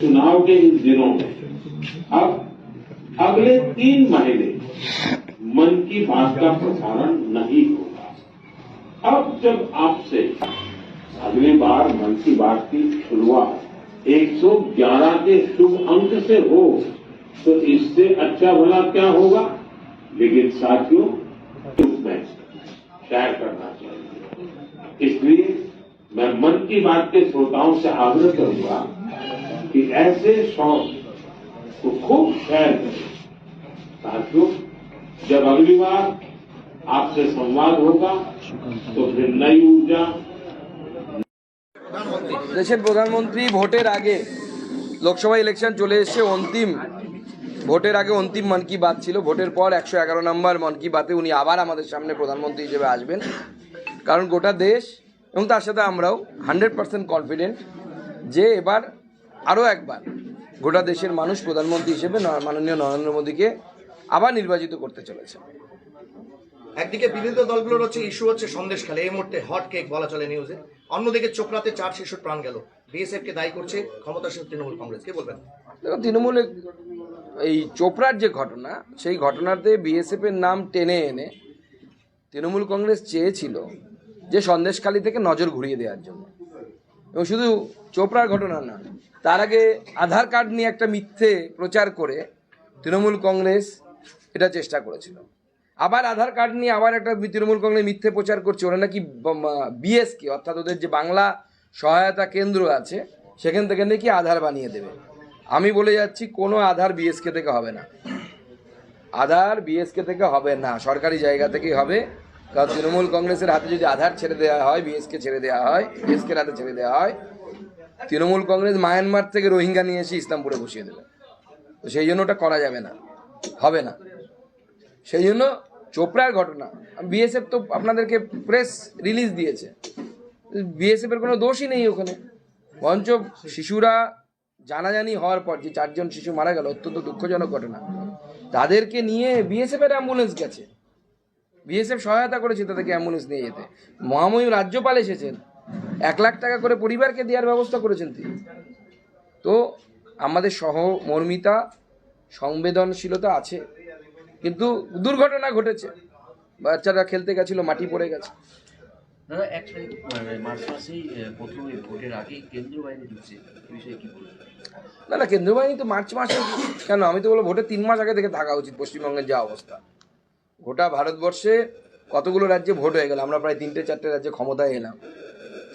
चुनाव के इन दिनों में अब अगले तीन महीने मन की बात का प्रसारण नहीं होगा। अब जब आपसे अगली बार मन की बात की शुरुआत 111 के शुभ अंक से हो तो इससे अच्छा भला क्या होगा? लेकिन साथियों इसमें शेयर करना चाहिए। इसलिए मैं मन की बात के श्रोताओं से आग्रह करूँगा कि ऐसे शौक को खूब शेयर करें साथियों जब अगली बार आपसे संवाद होगा तो फिर नई ऊर्जा দেশের প্রধানমন্ত্রী ভোটের আগে লোকসভা ইলেকশন চলে এসছে অন্তিম ভোটের আগে অন্তিম মন কি বাত ছিল ভোটের পর একশো এগারো নম্বর মন কি বাতে উনি আবার আমাদের সামনে প্রধানমন্ত্রী হিসেবে আসবেন কারণ গোটা দেশ এবং তার সাথে আমরাও হান্ড্রেড পার্সেন্ট কনফিডেন্ট যে এবার আরও একবার গোটা দেশের মানুষ প্রধানমন্ত্রী হিসেবে মাননীয় নরেন্দ্র মোদীকে আবার নির্বাচিত করতে চলেছে। একদিকে বিরোধী দলগুলোর হচ্ছে ইস্যু হচ্ছে সন্দেশ খেলে। এই মুহূর্তে হট কেক বলা চলে নিউজে অন্যদিকে চোপড়াতে চার শিশুর প্রাণ গেল। বিএসএফ কে দায়ী করছে ক্ষমতাসীন তৃণমূল কংগ্রেস। কি বলবেন? দেখো তৃণমূলে এই চোপড়ার যে ঘটনা সেই ঘটনাতে বিএসএফ এর নাম টেনে এনে তৃণমূল কংগ্রেস চেয়েছিল যে সন্দেশখালী থেকে নজর ঘুরিয়ে দেওয়ার জন্য। এবং শুধু চোপড়ার ঘটনা না। তার আগে আধার কার্ড নিয়ে একটা মিথ্যে প্রচার করে তৃণমূল কংগ্রেস এটা চেষ্টা করেছিল। আবার আধার কার্ড নিয়ে আবার একটা তৃণমূল কংগ্রেস মিথ্যে প্রচার করছে। ওরা নাকি বিএসকে অর্থাৎ ওদের যে বাংলা সহায়তা কেন্দ্র আছে, সেখান থেকে নাকি আধার বানিয়ে দেবে। আমি বলে যাচ্ছি, কোনো আধার বিএসকে থেকে হবে না। আধার বিএসকে থেকে হবে না। সরকারি জায়গা থেকেই হবে। কারণ তৃণমূল কংগ্রেসের হাতে যদি আধার ছেড়ে দেওয়া হয় বিএসকে ছেড়ে দেওয়া হয় বিএসকের হাতে ছেড়ে দেওয়া হয় তৃণমূল কংগ্রেস মায়ানমার থেকে রোহিঙ্গা নিয়ে এসে ইসলামপুরে বসিয়ে দেবে। তো সেই জন্য ওটা করা যাবে না। হবে না। সেই জন্য চোপড়ার ঘটনা। বিএসএফ তো আপনাদেরকে প্রেস রিলিজ দিয়েছে। বিএসএফ এর কোনো দোষই নেই ওখানে। বরঞ্চ শিশুরা জানাজানি হওয়ার পর যে চারজন শিশু মারা গেল, অত্যন্ত দুঃখজনক ঘটনা। তাদেরকে নিয়ে বিএসএফ এর অ্যাম্বুলেন্স গেছে। বিএসএফ সহায়তা করেছে তাদেরকে অ্যাম্বুলেন্স নিয়ে যেতে। মহাময়ূর রাজ্যপাল এসেছেন। এক লাখ টাকা করে পরিবারকে দেওয়ার ব্যবস্থা করেছেন তিনি। তো আমাদের সহমর্মিতা সংবেদনশীলতা আছে। কিন্তু দুর্ঘটনা ঘটেছে। বাচ্চারা খেলতে গেছিল মাটি পড়ে গেছে। দাদা মানে মার্চ মাসেই আহ, ভোটের আগেই কেন্দ্রীয় বাহিনী ঢুকছে। বিষয়ে কি বলবেন? না না কেন্দ্রীয় বাহিনী তো মার্চ মাসে কেন? আমি তো বলব ভোটের তিন মাস আগে থেকে থাকা উচিত পশ্চিমবঙ্গের যা অবস্থা। গোটা ভারতবর্ষে কতগুলো রাজ্যে ভোট হয়ে গেল? আমরা প্রায় তিনটে চারটে রাজ্যে ক্ষমতায় এলাম।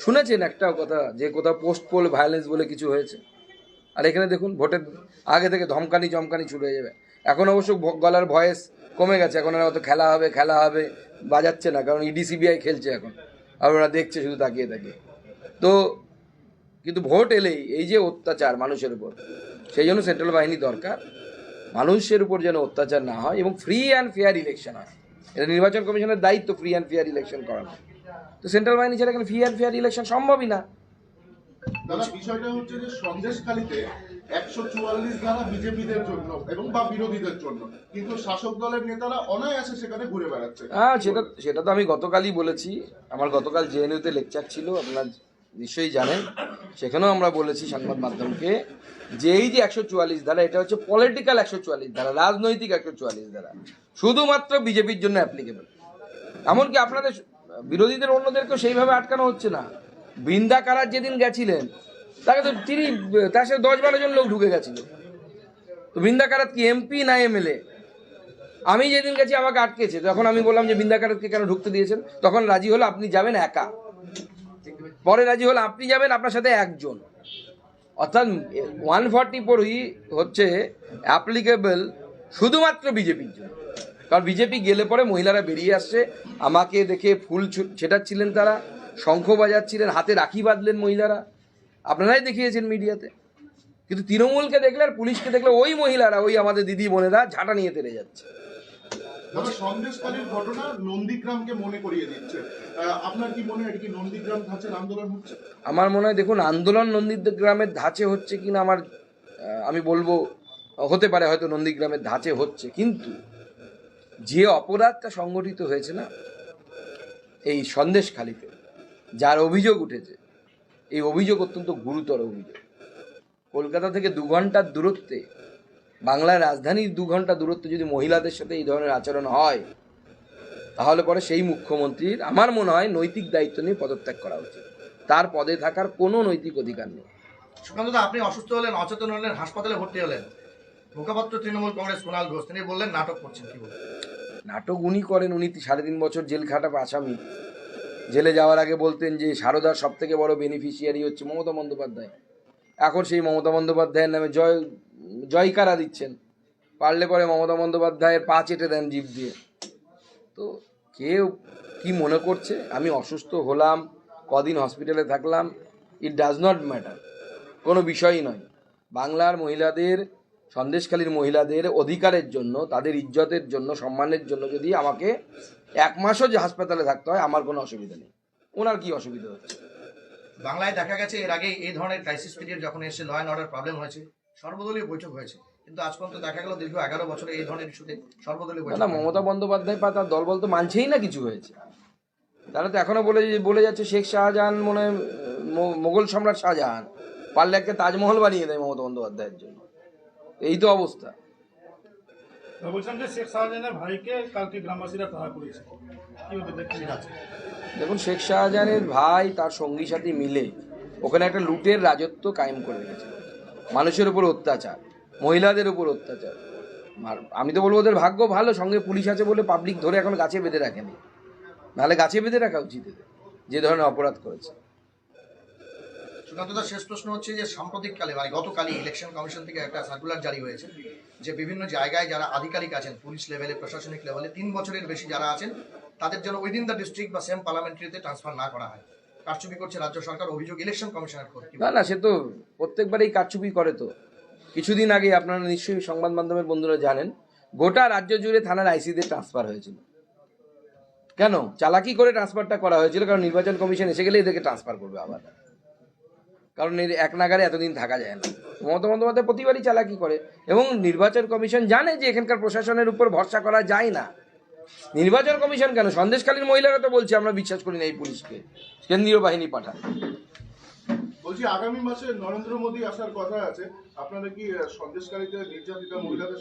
শুনেছেন একটা কথা, যে কোথাও পোস্ট পোল ভায়োলেন্স বলে কিছু হয়েছে? আর এখানে দেখুন, ভোটের আগে থেকে ধমকানি চমকানি শুরু হয়ে যাবে। এখন অবশ্য গলার ভয়েস কমে গেছে, এখন ওরা অত খেলা হবে খেলা হবে, বাজাচ্ছে না, কারণ ইডি, সিবিআই খেলছে এখন। আর ওরা দেখছে শুধু তাকিয়ে তাকিয়ে। তো, কিন্তু ভোট এলেই এই যে অত্যাচার মানুষের উপর, সেই জন্য সেন্ট্রাল বাহিনী দরকার, মানুষের উপর যেন অত্যাচার না হয় এবং ফ্রি অ্যান্ড ফেয়ার ইলেকশন হয়। এটা নির্বাচন কমিশনের দায়িত্ব ফ্রি অ্যান্ড ফেয়ার ইলেকশন করানো তো সেন্ট্রাল বাহিনী ছাড়া এখানে অ্যান্ড ফেয়ার ইলেকশন সম্ভবই না। দাদা বিষয়টা হচ্ছে যে সন্দেশখালীতে একশো চুয়াল্লিশ ধারা বিজেপিদের জন্য এবং বা বিরোধীদের জন্য। কিন্তু শাসক দলের নেতারা অনায়াসে সেখানে ঘুরে বেড়াচ্ছে। হ্যাঁ সেটা সেটা তো আমি গতকালই বলেছি। আমার গতকাল জেএনইউতে লেকচার ছিল আপনারা নিশ্চয়ই জানেন। সেখানেও আমরা বলেছি সংবাদ মাধ্যমকে যে এই যে একশো চুয়াল্লিশ ধারা এটা হচ্ছে পলিটিক্যাল একশো চুয়াল্লিশ ধারা রাজনৈতিক একশো চুয়াল্লিশ ধারা। শুধুমাত্র বিজেপির জন্য অ্যাপ্লিকেবল এমনকি আপনাদের বিরোধীদের অন্যদেরকেও সেইভাবে আটকানো হচ্ছে না। বৃন্দা কারার যেদিন গেছিলেন, তাকে তো তিনি, তার সাথে দশ বারো জন লোক ঢুকে গেছিল। তো বৃন্দা কারাত কি এমপি না এমএলএ আমি যেদিন গেছি আমাকে আটকেছে। তখন আমি বললাম যে, বৃন্দা কারাতকে কেন ঢুকতে দিয়েছেন? তখন রাজি হলো, আপনি যাবেন একা। পরে রাজি হলো, আপনি যাবেন, আপনার সাথে একজন। অর্থাৎ ওয়ান ফর্টি ফোরই হচ্ছে অ্যাপ্লিকেবল শুধুমাত্র বিজেপির জন্য। কারণ বিজেপি গেলে পরে মহিলারা বেরিয়ে আসছে। আমাকে দেখে ফুল ছেটাচ্ছিলেন তারা শঙ্খ বাজাচ্ছিলেন হাতে রাখি বাঁধলেন মহিলারা। আপনারাই দেখিয়েছেন মিডিয়াতে। কিন্তু তৃণমূলকে দেখলে আর পুলিশকে দেখলে ওই মহিলারা ওই আমাদের দিদি বোনেরা ঝাঁটা নিয়ে তেড়ে যাচ্ছে। দাদা ঘটনা নন্দীগ্রামকে মনে করিয়ে দিচ্ছে। আপনার কি মনে হয় কি নন্দীগ্রাম ধাঁচের আন্দোলন হচ্ছে? আমার মনে হয় দেখুন আন্দোলন নন্দীগ্রামের ধাঁচে হচ্ছে কিনা আমার আমি বলব হতে পারে হয়তো নন্দীগ্রামের ধাঁচে হচ্ছে। কিন্তু যে অপরাধটা সংগঠিত হয়েছে না, এই সন্দেশখালিতে যার অভিযোগ উঠেছে, এই অভিযোগ অত্যন্ত গুরুতর অভিযোগ। কলকাতা থেকে দু ঘণ্টার দূরত্বে, বাংলার রাজধানীর দু ঘণ্টা দূরত্বে যদি মহিলাদের সাথে এই ধরনের আচরণ হয়, তাহলে পরে সেই মুখ্যমন্ত্রীর আমার মনে হয় নৈতিক দায়িত্ব নিয়ে পদত্যাগ করা উচিত। তার পদে থাকার কোনো নৈতিক অধিকার নেই। সুকান্ত আপনি অসুস্থ হলেন, অচেতন হলেন, হাসপাতালে ভর্তি হলেন। মুখপাত্র তৃণমূল কংগ্রেস কুণাল ঘোষ, তিনি বললেন, নাটক করছেন, কি বলবেন? নাটক উনি করেন, উনি সাড়ে তিন বছর জেল খাটা আসামি জেলে যাওয়ার আগে বলতেন যে, সারদার সব থেকে বড় বেনিফিশিয়ারি হচ্ছে মমতা বন্দ্যোপাধ্যায়। এখন সেই মমতা বন্দ্যোপাধ্যায়ের নামে জয় জয়কারা দিচ্ছেন। পারলে পরে মমতা বন্দ্যোপাধ্যায়ের পা চেটে দেন জিভ দিয়ে। তো কেউ কি মনে করছে? আমি অসুস্থ হলাম, কদিন হসপিটালে থাকলাম ইট ডাজ নট ম্যাটার কোনো বিষয়ই নয়। বাংলার মহিলাদের সন্দেশখালীর মহিলাদের অধিকারের জন্য তাদের ইজ্জতের জন্য সম্মানের জন্য যদি আমাকে এক মাসও যে হাসপাতালে থাকতে হয় আমার কোনো অসুবিধা নেই। ওনার কি অসুবিধা হচ্ছে বাংলায় দেখা গেছে এর আগে এই ধরনের ক্রাইসিস পিরিয়ড যখন এসে ল অ্যান্ড অর্ডার প্রবলেম হয়েছে সর্বদলীয় বৈঠক হয়েছে। কিন্তু আজ পর্যন্ত দেখা গেল দীর্ঘ এগারো বছরে এই ধরনের ইস্যুতে সর্বদলীয় বৈঠক না মমতা বন্দ্যোপাধ্যায় বা তার দলবল তো মানছেই না কিছু হয়েছে। তারা তো এখনও বলে বলে যাচ্ছে শেখ শাহজাহান মনে হয়, মোগল সম্রাট শাহজাহান। পারলে একটা তাজমহল বানিয়ে দেয় মমতা বন্দ্যোপাধ্যায়ের জন্য। এই তো অবস্থা। দেখুন শেখ শাহজাহানের ভাই তার সঙ্গী সাথী মিলে ওখানে একটা লুটের রাজত্ব কায়েম করে রেখেছে। মানুষের উপর অত্যাচার মহিলাদের উপর অত্যাচার। আর আমি তো বলব ওদের ভাগ্য ভালো সঙ্গে পুলিশ আছে বলে পাবলিক ধরে এখন গাছে বেঁধে রাখেনি। নাহলে গাছে বেঁধে রাখা উচিত যে ধরনের অপরাধ করেছে। সুকান্ত দার শেষ প্রশ্ন হচ্ছে যে সাম্প্রতিককালে মানে গতকালই ইলেকশন কমিশন থেকে একটা সার্কুলার জারি হয়েছে যে বিভিন্ন জায়গায় যারা আধিকারিক আছেন পুলিশ লেভেলে প্রশাসনিক লেভেলে তিন বছরের বেশি যারা আছেন, তাদের জন্য উইদিন দ্য ডিস্ট্রিক্ট বা সেম পার্লামেন্টারিতে ট্রান্সফার না করা হয়। কারচুপি করছে রাজ্য সরকার, অভিযোগ ইলেকশন কমিশনের না না, সে তো প্রত্যেকবারেই কারচুপি করে তো। কিছুদিন আগে আপনারা নিশ্চয়ই সংবাদ মাধ্যমের বন্ধুরা জানেন, গোটা রাজ্য জুড়ে থানার আইসিদের ট্রান্সফার হয়েছিল। কেন? চালাকি করে ট্রান্সফারটা করা হয়েছিল, কারণ নির্বাচন কমিশন এসে গেলে এদেরকে ট্রান্সফার করবে আবার। কারণ এর এক নাগারে এতদিন থাকা যায় না। মমতা বন্দ্যোপাধ্যায় প্রতিবারই চালাকি করে এবং নির্বাচন কমিশন জানে যে এখানকার প্রশাসনের উপর ভরসা করা যায় না। নির্বাচন কমিশন কেন? সন্দেশকালীন মহিলারা তো বলছে, আমরা বিশ্বাস করি না এই পুলিশকে। কেন্দ্রীয় বাহিনী পাঠান। বলছি, আগামী মাসে নরেন্দ্র মোদী আসার কথা আছে। আপনারা কি সন্দেশকারীদের নির্যাতিত নির্যাতিতা মহিলাদের